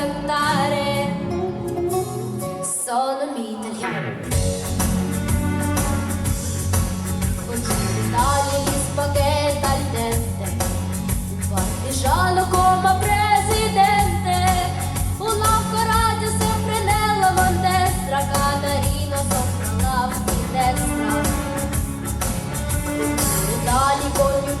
cantare, sono l'italiano. Cucinare gli spaghetti al dente, il giallo come presidente, un una coraggio sempre nella mandestra, Caterina sopra la finestra. Cucinare con gli il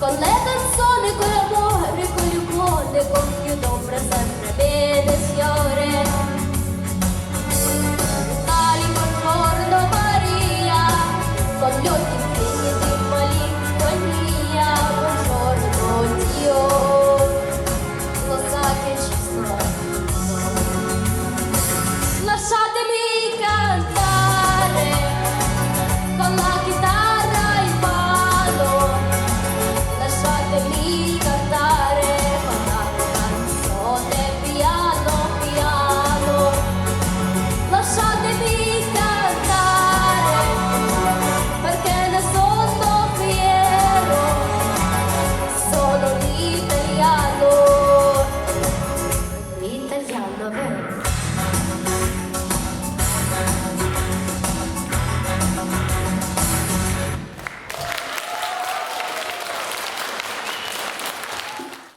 Котлета з соникою, морикою, коником, і добре за